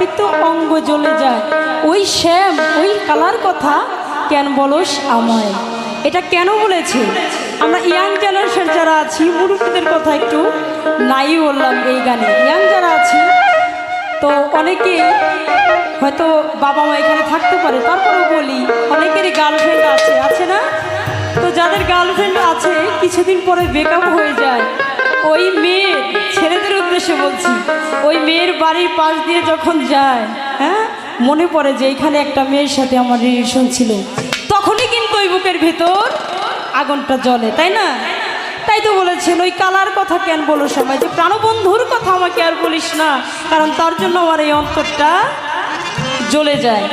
পাপিত অঙ্গ জ্বলে যায়। ওই শ্যাম, ওই কালার কথা কেন বলস আমায়? এটা কেন বলেছে? আমরা ইয়াং জেনারেশন যারা আছি, মুরব্বীদের কথা একটু নাই বললাম এই গানে। ইয়াং যারা আছি, তো অনেকে হয়তো বাবা মা এখানে থাকতে পারে, তারপরেও বলি, অনেকেরই গার্লফ্রেন্ড আছে আছে না? তো যাদের গার্লফ্রেন্ড আছে, কিছুদিন পরে ব্রেকআপ হয়ে যায়। ওই মেয়ের ছেলেদের উদ্দেশ্যে বলছি, ওই মেয়ের বাড়ির পাশ দিয়ে যখন যায় হ্যাঁ মনে পড়ে যে এখানে একটা মেয়ের সাথে আমার রিলেশন ছিল। তখনই কিন্তু ওই বুকের ভেতর আগুনটা জ্বলে, তাই না? তাই তো বলেছেন, ওই কালার কথা কেন বলো সবাই? যে প্রাণবন্ধুর কথা আমাকে আর বলিস না, কারণ তার জন্য আমার এই অন্তরটা জ্বলে যায়।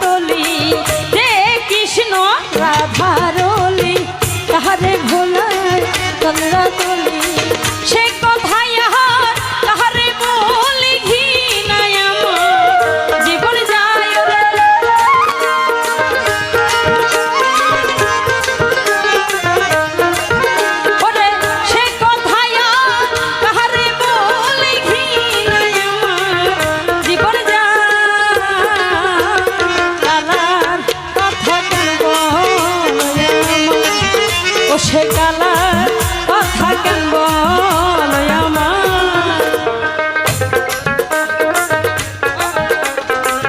তলি রে কৃষ্ণ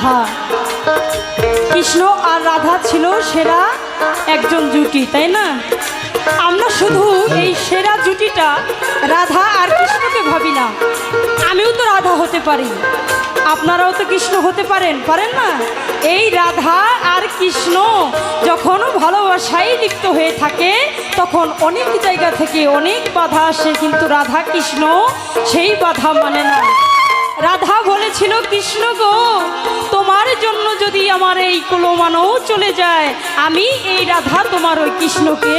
রাধা। কৃষ্ণ আর রাধা ছিল সেরা একজন জুটি, তাই না? আমরা শুধু এই সেরা জুটিটা রাধা আর কৃষ্ণকে ভাবি না আমিও তো রাধা হতে পারি। আপনারাও তো কৃষ্ণ হতে পারেন পারেন না? এই রাধা আর কৃষ্ণ যখন ভালোবাসায় লিপ্ত হয়ে থাকে, তখন অনেক জায়গা থেকে অনেক বাধা আসে, কিন্তু রাধা কৃষ্ণ সেই বাধা মানে না। রাধা বলেছিল, কৃষ্ণ গো, তোমার জন্য যদি আমার এই কুলমানও চলে যায়, আমি এই রাধা তোমার ওই কৃষ্ণকে,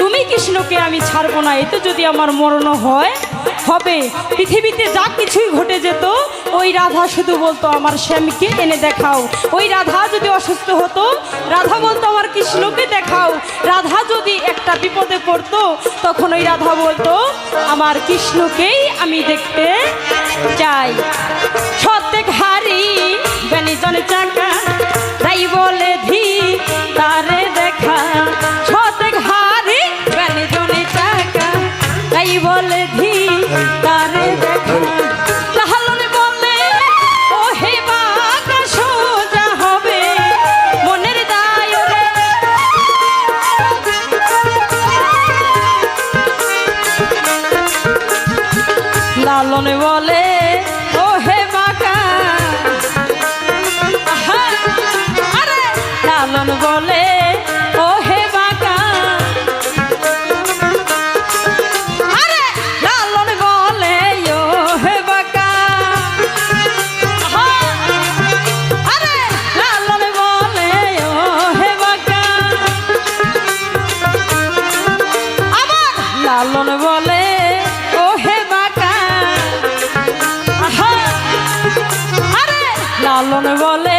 তুমি কৃষ্ণকে আমি ছাড়বো না এতে যদি আমার মরণ হয়, হবে। পৃথিবীতে যা কিছুই ঘটে যেত, ওই রাধা শুধু বলতো, আমার স্বামীকে এনে দেখাও। ওই রাধা যদি অসুস্থ হতো, রাধা বলতো কৃষ্ণকে দেখাও, রাধা যদি একটা বিপদে পড়তো, তখন ওই রাধা বলতো, আমার কৃষ্ণকেই আমি দেখতে চাই। সত্যেক হারি বেনিজন চাকা, তাই বলে ধি, তারে দেখা। সত্যেক হারি বেনিজন চাকা, তাই বলে ধি, তারে লালন বলে ও হে বাঁকা লালন বলে